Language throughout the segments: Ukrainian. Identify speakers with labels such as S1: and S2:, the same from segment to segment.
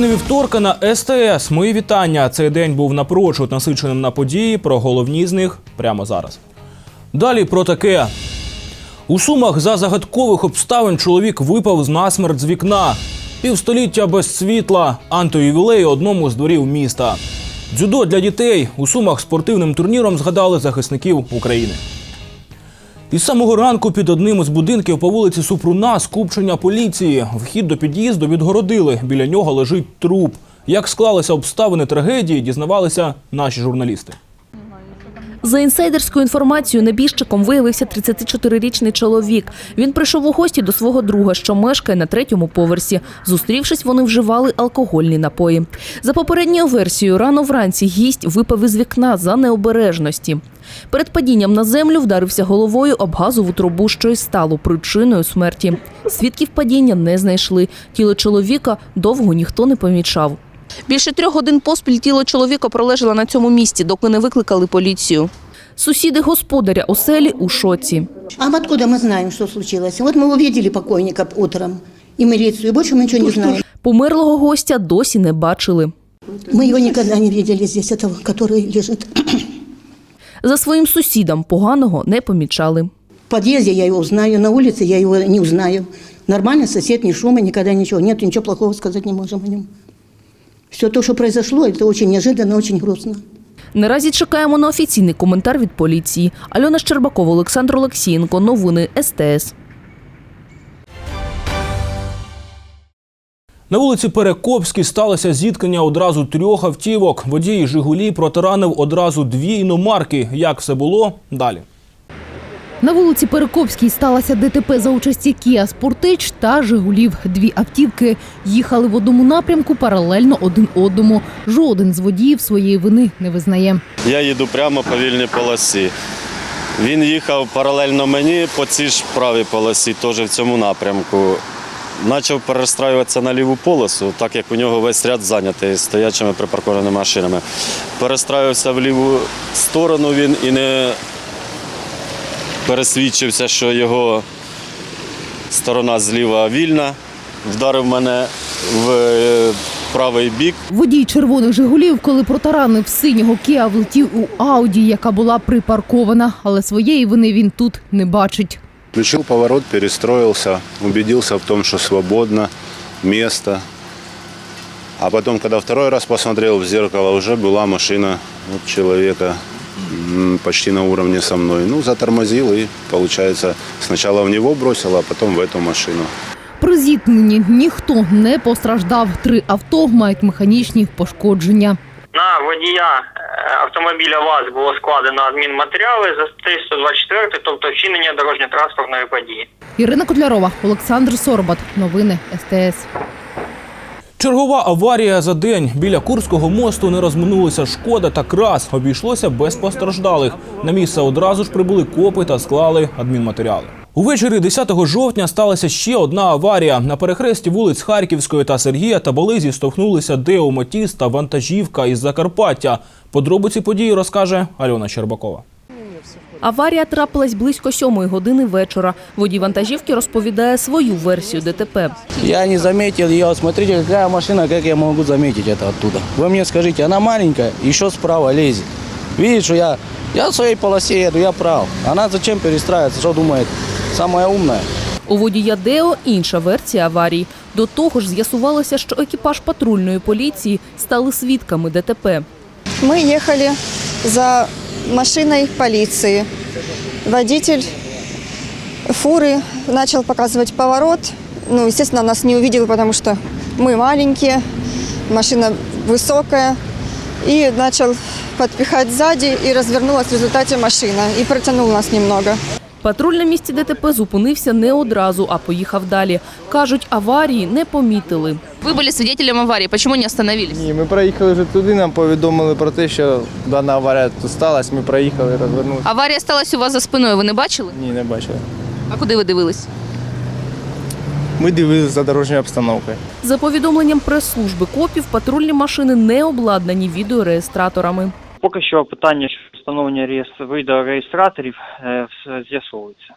S1: Новини вівторка на СТС. Мої вітання. Цей день був напрочуд насиченим на події. Про головні з них прямо зараз. Далі про таке. У Сумах за загадкових обставин чоловік випав з насмерть з вікна. Півстоліття без світла. Антиювілей одному з дворів міста. Дзюдо для дітей у Сумах спортивним турніром згадали захисників України. Із самого ранку під одним із будинків по вулиці Супруна скупчення поліції. Вхід до під'їзду відгородили. Біля нього лежить труп. Як склалися обставини трагедії, дізнавалися наші журналісти.
S2: За інсайдерською інформацією, небіжчиком виявився 34-річний чоловік. Він прийшов у гості до свого друга, що мешкає на третьому поверсі. Зустрівшись, вони вживали алкогольні напої. За попередньою версією, рано вранці гість випав із вікна за необережності. Перед падінням на землю вдарився головою об газову трубу, що й стало причиною смерті. Свідків падіння не знайшли. Тіло чоловіка довго ніхто не помічав. Більше трьох годин поспіль тіло чоловіка пролежало на цьому місці, доки не викликали поліцію. Сусіди господаря оселі у шоці.
S3: А откуда мы знаем, что случилось? Вот мы увидели покойника утром и милицию, и больше мы ничего не знаем.
S2: Померлого гостя досі не бачили.
S3: Мы его никогда не видели здесь, этого, который лежит.
S2: За своїм сусідом поганого не помічали.
S3: В подъезде я его узнаю, на улице я его не узнаю. Нормально, сосед, ни шума, никогда ничего. Нет, ничего плохого сказать не можем о нем. Все то, что произошло, это очень неожиданно, очень грустно.
S2: Наразі чекаємо на офіційний коментар від поліції. Альона Щербакова, Олександр Олексієнко. Новини СТС.
S1: На вулиці Перекопській сталося зіткнення одразу трьох автівок. Водій Жигулі протаранив одразу дві іномарки. Як все було далі?
S4: На вулиці Перекопській сталося ДТП за участі Кія Спортич та Жигулів. Дві автівки їхали в одному напрямку паралельно один одному. Жоден з водіїв своєї вини не визнає.
S5: Я їду прямо по вільній полосі. Він їхав паралельно мені по цій ж правій полосі, теж в цьому напрямку. Почав перестраюватися на ліву полосу, так як у нього весь ряд зайнятий стоячими припаркованими машинами. Перестраювався в ліву сторону він і не пересвідчився, що його сторона зліва вільна. Вдарив мене в е, правий бік.
S4: Водій червоних Жигулів, коли протаранив синього Кія, влетів у Ауді, яка була припаркована, але своєї вини він тут не бачить.
S6: Включил поворот, перестроился, убедился в том, что свободно, место. А потом, когда второй раз посмотрел в зеркало, уже была машина вот человека м, почти на уровне со мной. Ну, затормозил и, получается, сначала в него бросил, а потом в эту машину.
S4: При зіткненні ніхто не постраждав. Три авто мають механічні пошкодження.
S7: На водія е, автомобіля ВАЗ було складено адмінматеріали за статтею 124, тобто вчинення дорожньо-транспортної події.
S4: Ірина Котлярова, Олександр Сорбат. Новини СТС.
S1: Чергова аварія за день. Біля Курського мосту не розминулися шкода та крас. Обійшлося без постраждалих. На місце одразу ж прибули копи та склали адмінматеріали. Увечері 10 жовтня сталася ще одна аварія. На перехресті вулиць Харківської та Сергія та Болизі стовхнулися Део Матіс та вантажівка із Закарпаття. Подробиці події розкаже Альона Щербакова.
S2: Аварія трапилась близько сьомої години вечора. Водій вантажівки розповідає свою версію ДТП.
S8: Я не заметил ее. Смотрите, какая машина, как я могу заметить это оттуда? Вы мне скажите, она маленькая, еще справа лезет. Видишь, что я, я в своей полосе еду, я прав. Она зачем перестраивается, что думает? Самая умная.
S2: У водія Део інша версія аварії. До того ж, з'ясувалося, що екіпаж патрульної поліції стали свідками ДТП.
S9: Мы ехали за машиной полиции. Водитель фуры начал показывать поворот. Ну, естественно, нас не увидел, потому что мы маленькие, машина высокая. И начал подпихать сзади, и развернулась в результате машина, и протянул нас немного.
S2: Патруль на місці ДТП зупинився не одразу, а поїхав далі. Кажуть, аварії не помітили. Ви були свідетелем аварії. Чому не остановились?
S10: Ні, ми проїхали вже туди, нам повідомили про те, що дана аварія тут сталася, ми проїхали, розвернулися.
S2: Аварія сталася у вас за спиною. Ви не бачили?
S10: Ні, не бачили.
S2: А куди ви дивились?
S10: Ми дивилися за дорожньою обстановкою.
S2: За повідомленням прес-служби копів, патрульні машини не обладнані відеореєстраторами.
S7: Поки що питання встановлення реєстр... відеореєстраторів е, з'ясовується.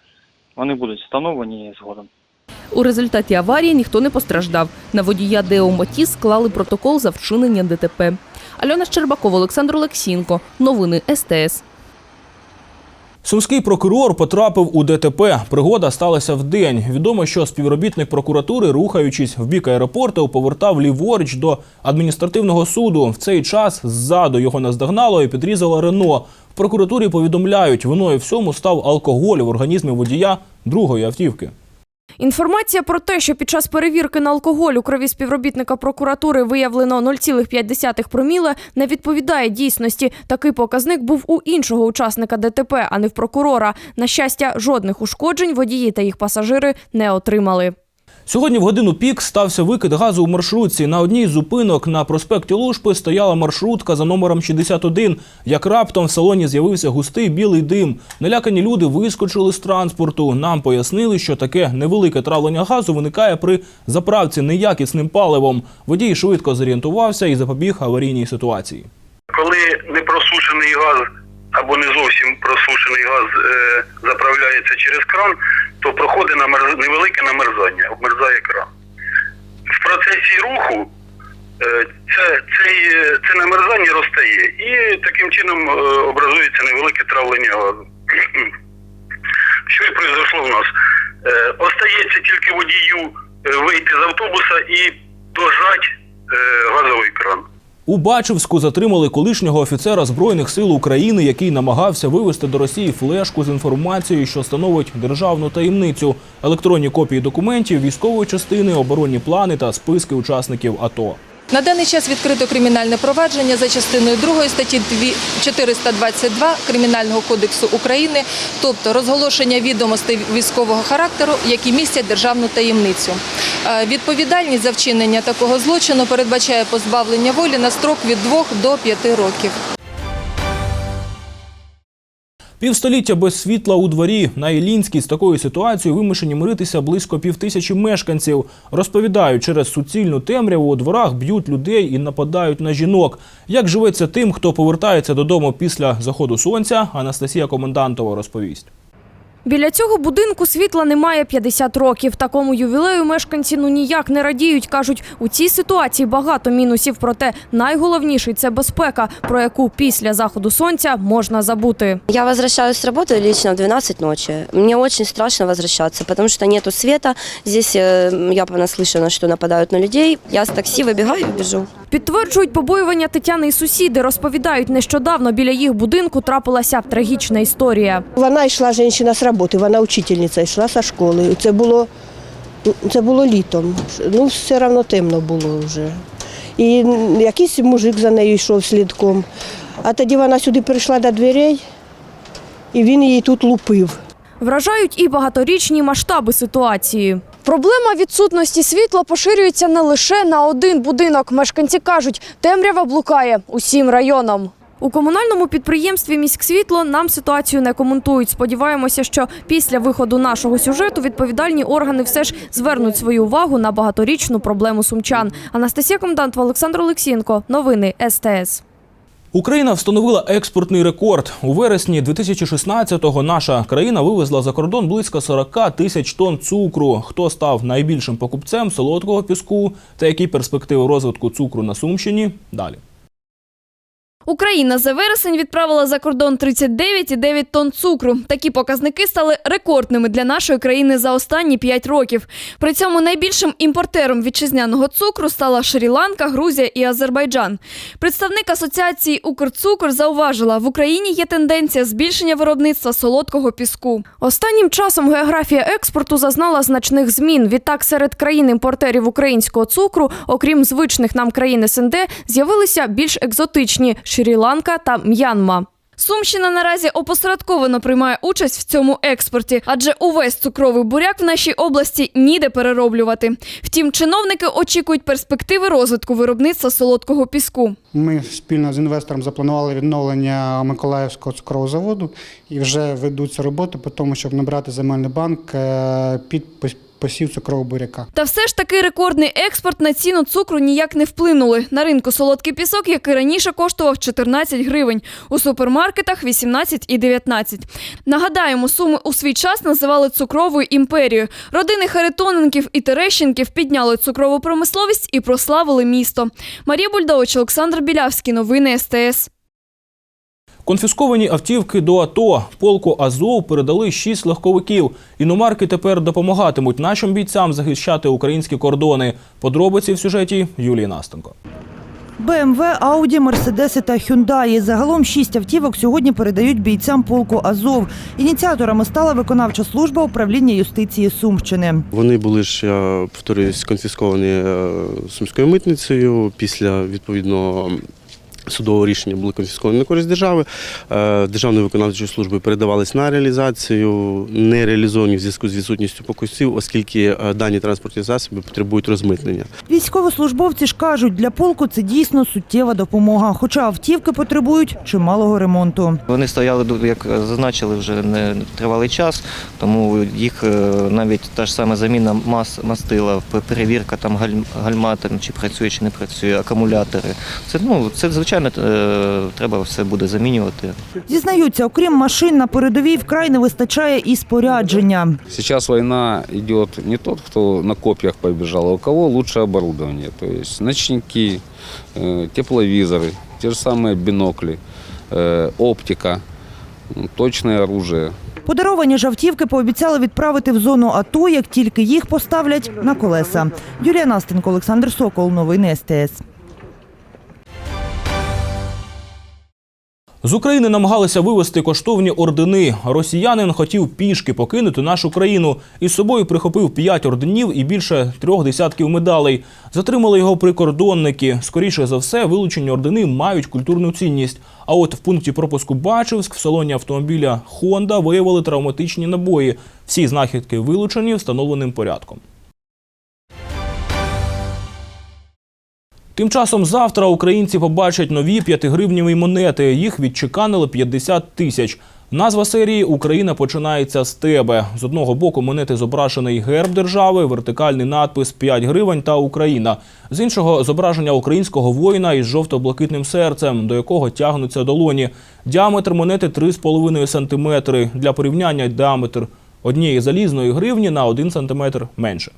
S7: Вони будуть встановлені згодом.
S2: У результаті аварії ніхто не постраждав. На водія Део Моті склали протокол за вчинення ДТП. Альона Щербакова, Олександр Олексінко. Новини СТС.
S1: Сумський прокурор потрапив у ДТП. Пригода сталася вдень. Відомо, що співробітник прокуратури, рухаючись в бік аеропорту, повертав ліворуч до адміністративного суду. В цей час ззаду його наздогнало і підрізало Рено. В прокуратурі повідомляють, виною всьому став алкоголь в організмі водія другої автівки.
S11: Інформація про те, що під час перевірки на алкоголь у крові співробітника прокуратури виявлено 0,5 проміле, не відповідає дійсності. Такий показник був у іншого учасника ДТП, а не в прокурора. На щастя, жодних ушкоджень водії та їх пасажири не отримали.
S1: Сьогодні в годину пік стався викид газу у маршрутці. На одній з зупинок на проспекті Лушпи стояла маршрутка за номером 61. Як раптом в салоні з'явився густий білий дим. Налякані люди вискочили з транспорту. Нам пояснили, що таке невелике травлення газу виникає при заправці неякісним паливом. Водій швидко зорієнтувався і запобіг аварійній ситуації.
S12: коли непросушений газ або не зовсім просушений газ е, заправляється через кран, то проходить намерз... невелике намерзання, обмерзає кран. В процесі руху е, це, цей, е, це намерзання розтає і таким чином е, образується невелике травлення газу. Що і произошло в нас? Е, остається тільки водію е, вийти з автобуса і дожать е, газовий кран.
S1: У Бачівську затримали колишнього офіцера Збройних сил України, який намагався вивезти до Росії флешку з інформацією, що становить державну таємницю, електронні копії документів, військової частини, оборонні плани та списки учасників АТО.
S13: На даний час відкрито кримінальне провадження за частиною 2 статті 2 422 Кримінального кодексу України, тобто розголошення відомостей військового характеру, які містять державну таємницю. Е, Відповідальність за вчинення такого злочину передбачає позбавлення волі на строк від 2 до 5 років.
S1: Півстоліття без світла у дворі на Ілінській з такою ситуацією вимушені миритися близько півтисячі мешканців. Розповідають, через суцільну темряву у дворах б'ють людей і нападають на жінок. Як живеться тим, хто повертається додому після заходу сонця, Анастасія Комендантова розповість.
S11: Біля цього будинку світла немає 50 років. Такому ювілею мешканці ну ніяк не радіють. кажуть, у цій ситуації багато мінусів. Проте найголовніший це безпека, про яку після заходу сонця можна забути.
S9: Я возвращаюсь с работы лично в 12 ночи. Мне очень страшно возвращаться, потому что нету света. Здесь э, я наслышана, что нападают на людей. Я с такси выбегаю и бежу.
S11: Підтверджують побоювання Тетяни і сусіди. Розповідають, нещодавно біля їх будинку трапилася трагічна історія.
S3: Вона йшла жінка з роботи, вона учительниця йшла зі школи. Це було, це було літом. Ну, все одно темно було вже. І якийсь мужик за нею йшов слідком. А тоді вона сюди прийшла до дверей, і він її тут лупив.
S11: Вражають і багаторічні масштаби ситуації. Проблема відсутності світла поширюється не лише на один будинок. Мешканці кажуть, темрява блукає усім районом. У комунальному підприємстві «Міськсвітло» нам ситуацію не коментують. Сподіваємося, що після виходу нашого сюжету відповідальні органи все ж звернуть свою увагу на багаторічну проблему сумчан. Анастасія Комендантова, Олександр Олексієнко. Новини СТС.
S1: Україна встановила експортний рекорд. У вересні 2016-го наша країна вивезла за кордон близько 40 тисяч тонн цукру. Хто став найбільшим покупцем солодкого піску та які перспективи розвитку цукру на Сумщині? Далі.
S11: Україна за вересень відправила за кордон 39,9 тонн цукру. Такі показники стали рекордними для нашої країни за останні 5 років. При цьому найбільшим імпортером вітчизняного цукру стала Шрі-Ланка, Грузія і Азербайджан. Представник асоціації Укрцукор зауважила, в Україні є тенденція збільшення виробництва солодкого піску. Останнім часом географія експорту зазнала значних змін. Відтак, серед країн-імпортерів українського цукру, окрім звичних нам країн СНД, з'явилися більш екзотичні Шрі-Ланка та М'янма. Сумщина наразі опосередковано приймає участь в цьому експорті, адже увесь цукровий буряк в нашій області ніде перероблювати. Втім, чиновники очікують перспективи розвитку виробництва солодкого піску.
S14: Ми спільно з інвестором запланували відновлення Миколаївського цукрового заводу і вже ведуться роботи по тому, щоб набрати земельний банк е, під
S15: посів цукрового буряка.
S9: Та все ж таки рекордний експорт на ціну цукру ніяк не вплинули. На ринку солодкий пісок, який раніше коштував 14 гривень, у супермаркетах 18 і 19. Нагадаємо, суми у свій час називали цукровою імперією. Родини Харитоненків і Терещенків підняли цукрову промисловість і прославили місто. Марія Бульдович, Олександр Білявський. Новини СТС.
S1: Конфісковані автівки до АТО полку Азов передали шість легковиків. Іномарки тепер допомагатимуть нашим бійцям захищати українські кордони. Подробиці в сюжеті Юлії Настенко.
S16: БМВ, Ауді, Мерседеси та Хюндаї. Загалом шість автівок сьогодні передають бійцям полку Азов. Ініціаторами стала виконавча служба управління юстиції Сумщини.
S17: Вони були ж, я повторююсь, конфісковані е, сумською митницею. Після відповідного судового рішення були конфісковані на користь держави. Е, Державною виконавчою службою передавались на реалізацію, не реалізовані в зв'язку з відсутністю покусів, оскільки е, дані транспортні засоби потребують розмитнення.
S16: Військовослужбовці ж кажуть, для полку це дійсно суттєва допомога, хоча автівки потребують чималого ремонту.
S18: Вони стояли, як зазначили, вже не тривалий час, тому їх е, навіть та ж сама заміна мас, мастила, перевірка там галь- гальма, там, чи працює, чи не працює, акумулятори. Це ну це звичайно е, треба все буде замінювати.
S16: Зізнаються, окрім машин на передовій вкрай не вистачає і спорядження.
S19: Сейчас война идет не тот, кто на копьях побежал, а у кого лучше оборудование. То есть ночники, э, тепловизоры, те же самые бинокли, э, оптика, м, точное оружие.
S16: Подаровані ж автівки пообіцяли відправити в зону АТО, як тільки їх поставлять на колеса. Юлія Настенко, Олександр Сокол. Новини СТС.
S1: З України намагалися вивезти коштовні ордени. Росіянин хотів пішки покинути нашу країну. Із собою прихопив п'ять орденів і більше трьох десятків медалей. Затримали його прикордонники. Скоріше за все, вилучені ордени мають культурну цінність. А от в пункті пропуску Бачівськ в салоні автомобіля Honda виявили травматичні набої. Всі знахідки вилучені встановленим порядком. Тим часом завтра українці побачать нові п'ятигривневі монети. Їх відчеканили 50 тисяч. Назва серії Україна починається з тебе. З одного боку монети зображений герб держави, вертикальний надпис 5 гривень та Україна. З іншого зображення українського воїна із жовто-блакитним серцем, до якого тягнуться долоні. Діаметр монети 3,5 см. Для порівняння діаметр однієї залізної гривні на 1 см менше.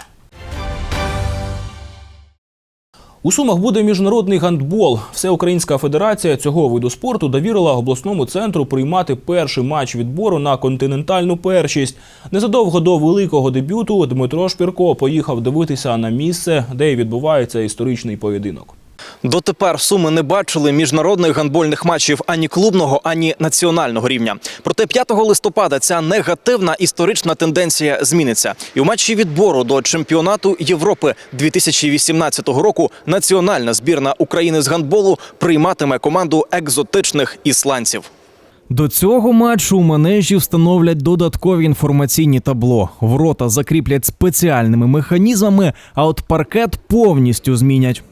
S1: У Сумах буде міжнародний гандбол. Всеукраїнська федерація цього виду спорту довірила обласному центру приймати перший матч відбору на континентальну першість. Незадовго до великого дебюту Дмитро Шпірко поїхав дивитися на місце, де й відбувається історичний поєдинок.
S12: Дотепер суми не бачили міжнародних гандбольних матчів ані клубного, ані національного рівня. Проте 5 листопада ця негативна історична тенденція зміниться. І у матчі відбору до чемпіонату Європи 2018 року національна збірна України з гандболу прийматиме команду екзотичних ісландців.
S20: До цього матчу у манежі встановлять додаткові інформаційні табло. Ворота закріплять спеціальними механізмами, а от паркет повністю змінять.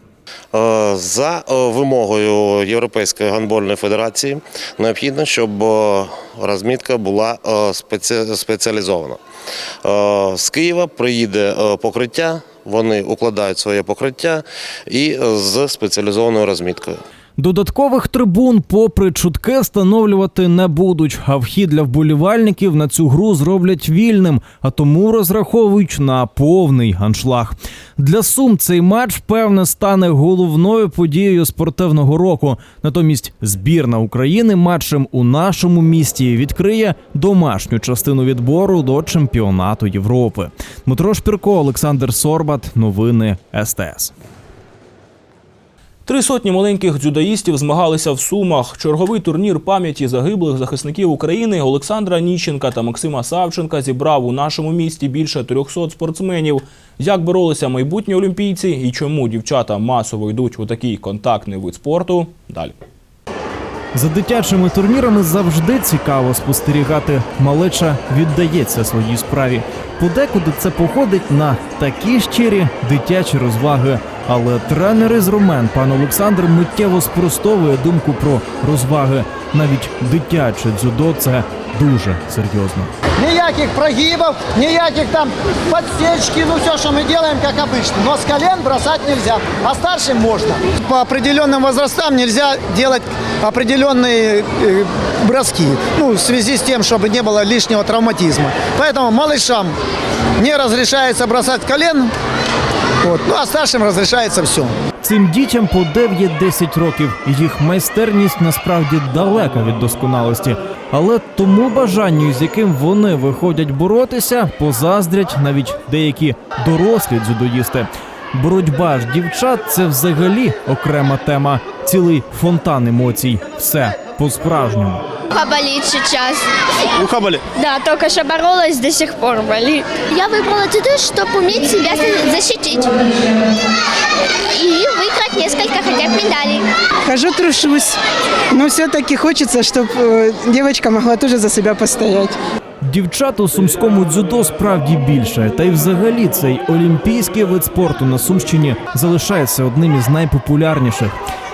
S21: Е, За е, вимогою Європейської гандбольної федерації необхідно, щоб е, розмітка була спеціалізована. З Києва приїде покриття, вони укладають своє покриття і з спеціалізованою розміткою.
S20: Додаткових трибун, попри чутки, встановлювати не будуть. А вхід для вболівальників на цю гру зроблять вільним, а тому розраховують на повний аншлаг. Для сум цей матч певне стане головною подією спортивного року. Натомість збірна України матчем у нашому місті відкриє домашню частину відбору до чемпіонату Європи. Дмитро Шпірко, Олександр Сорбат. Новини СТС.
S1: Три сотні маленьких дзюдоїстів змагалися в Сумах. Черговий турнір пам'яті загиблих захисників України Олександра Ніщенка та Максима Савченка зібрав у нашому місті більше 300 спортсменів. Як боролися майбутні олімпійці і чому дівчата масово йдуть у такий контактний вид спорту? Далі.
S20: За дитячими турнірами завжди цікаво спостерігати. Малеча віддається своїй справі. Подекуди це походить на такі щирі дитячі розваги. Але тренер із Ромен, пан Олександр, миттєво спростовує думку про розваги. навіть дитяче дзюдо це дуже серйозно.
S22: Никаких прогибов, никаких там подсечки, ну все, что мы делаем, как обычно. Но с колен бросать нельзя, а старшим можно. По определенным возрастам нельзя делать определенные э, броски, ну, в связи с тем, чтобы не было лишнего травматизма. Поэтому малышам не разрешается бросать колен, вот, ну, а старшим разрешается все.
S20: Цим дітям по 9-10 років їх майстерність насправді далека від досконалості. Але тому бажанню, з яким вони виходять боротися, позаздрять навіть деякі дорослі дзюдоїсти. Боротьба ж дівчат це взагалі окрема тема, цілий фонтан емоцій. Все по-справжньому.
S23: Ухо болит сейчас.
S20: Ухо болит?
S23: Да, только что боролась, до сих пор болит. Я выбрала дзюдо, чтобы уметь себя защитить. И выиграть несколько хотя бы медалей.
S24: Хожу, трушусь. Но все-таки хочется, чтобы девочка могла тоже за себя постоять.
S20: Дівчат у сумському дзюдо справді більше, та й взагалі цей олімпійський вид спорту на Сумщині залишається одним із найпопулярніших.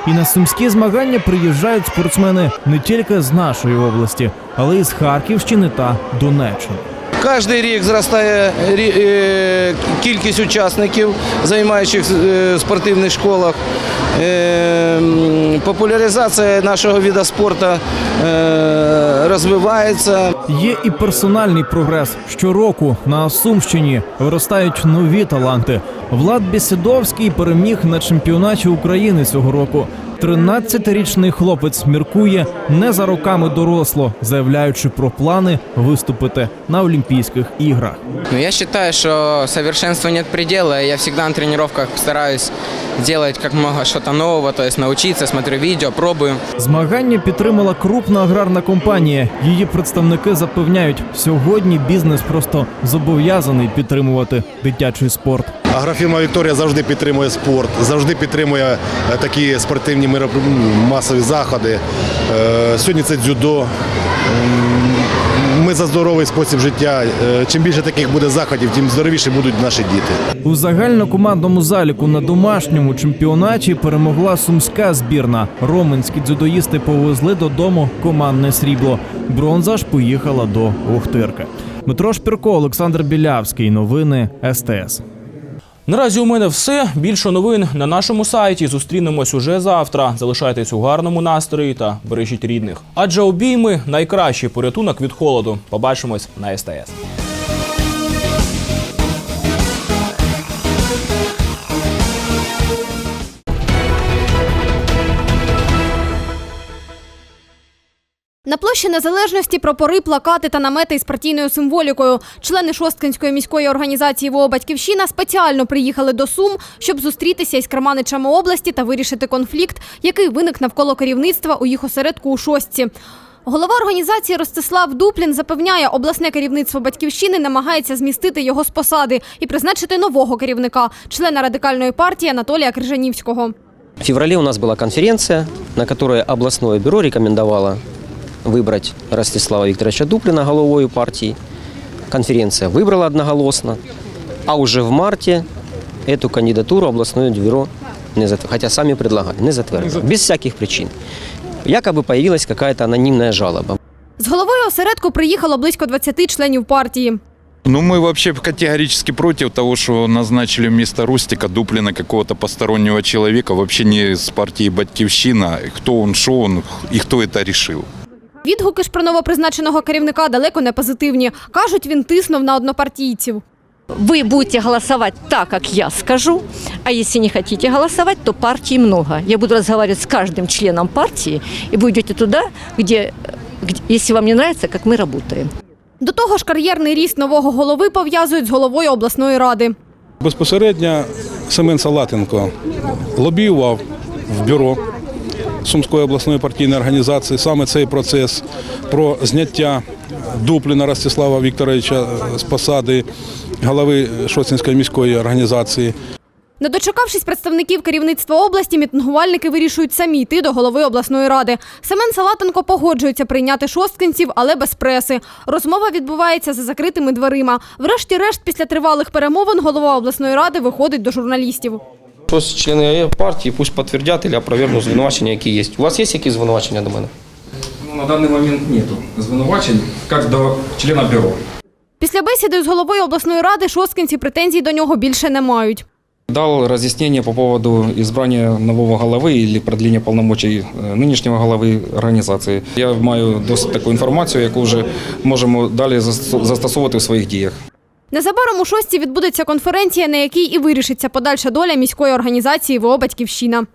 S20: І на сумські змагання приїжджають спортсмени не тільки з нашої області, але й з Харківщини та Донеччини.
S8: Кожний рік зростає е, кількість учасників, займаючих е, в спортивних школах. Е, Популяризація нашого виду спорту е, розвивається.
S20: Є і персональний прогрес. Щороку на Сумщині виростають нові таланти. Влад Бісідовський переміг на чемпіонаті України цього року. 13-річний хлопець міркує не за роками доросло, заявляючи про плани виступити на Олімпійських іграх.
S25: Ну, я считаю, что совершенству нет предела. Я всегда на тренировках стараюсь делать как много что-то нового, то есть научиться, смотрю видео, пробую.
S20: Змагання підтримала крупна аграрна компанія. Її представники запевняють, сьогодні бізнес просто зобов'язаний підтримувати дитячий спорт.
S26: Агрофірма Вікторія завжди підтримує спорт, завжди підтримує е, такі спортивні мироп- масові заходи. Е, Сьогодні це дзюдо. Ми за здоровий спосіб життя. Е, Чим більше таких буде заходів, тим здоровіші будуть наші діти.
S20: У загальнокомандному заліку на домашньому чемпіонаті перемогла сумська збірна. Роменські дзюдоїсти повезли додому командне срібло. Бронза ж поїхала до Охтирки. Дмитро Шпірко, Олександр Білявський. Новини СТС.
S1: Наразі у мене все. Більше новин на нашому сайті. Зустрінемось уже завтра. Залишайтесь у гарному настрої та бережіть рідних. Адже обійми найкращий порятунок від холоду. Побачимось на СТС.
S27: На площі Незалежності прапори, плакати та намети із партійною символікою. Члени Шосткинської міської організації ВО Батьківщина спеціально приїхали до Сум, щоб зустрітися із керманичами області та вирішити конфлікт, який виник навколо керівництва у їх осередку у Шостці. Голова організації Ростислав Дуплін запевняє, обласне керівництво батьківщини намагається змістити його з посади і призначити нового керівника, члена радикальної партії Анатолія Крижанівського.
S28: В феврале у нас была конференция, на которой областное бюро рекомендовало выбрать Ростислава Викторовича Дуплина головой партии. Конференция выбрала одноголосно, а уже в марте эту кандидатуру областное бюро, не затв- хотя сами предлагали, не затвердило, без всяких причин. Якобы появилась какая-то анонимная жалоба.
S27: З головою осередку приїхало близько 20 членів партії.
S29: Ну, мы вообще категорически против того, что назначили вместо Рустика Дуплина какого-то постороннего человека, вообще не с партии Батькивщина, кто он, что он и кто это решил.
S27: Відгуки ж про новопризначеного керівника далеко не позитивні. Кажуть, він тиснув на однопартійців.
S30: Вы будете голосовать так, как я скажу, а если не хотите голосовать, то партий много. Я буду разговаривать с каждым членом партии, и вы идете туда, где, где- если вам не нравится, как мы работаем.
S27: До того ж, кар'єрний ріст нового голови пов'язують з головою обласної ради.
S15: Безпосередньо Семен Салатенко лобіював в бюро Сумської обласної партійної організації саме цей процес про зняття Дупліна Ростислава Вікторовича з посади голови Шоцинської міської організації.
S27: Не дочекавшись представників керівництва області, мітингувальники вирішують самі йти до голови обласної ради. Семен Салатенко погоджується прийняти шосткинців, але без преси. Розмова відбувається за закритими дверима. Врешті-решт, після тривалих перемовин, голова обласної ради виходить до журналістів.
S31: Ось члени партії пусть підтвердять або опровергнуть звинувачення, які є. У вас є якісь звинувачення до мене?
S19: На даний момент нету звинувачень, як до члена бюро.
S27: Після бесіди з головою обласної ради шосткинці претензій до нього більше не мають.
S19: Дал разъяснение по поводу избрания нового головы или продления полномочий э, нынешнего головы організації. Я маю досить таку інформацію, яку вже можемо далі застос- застосовувати в своїх діях.
S27: Незабаром у шості відбудеться конференція, на якій і вирішиться подальша доля міської організації ВО «Батьківщина».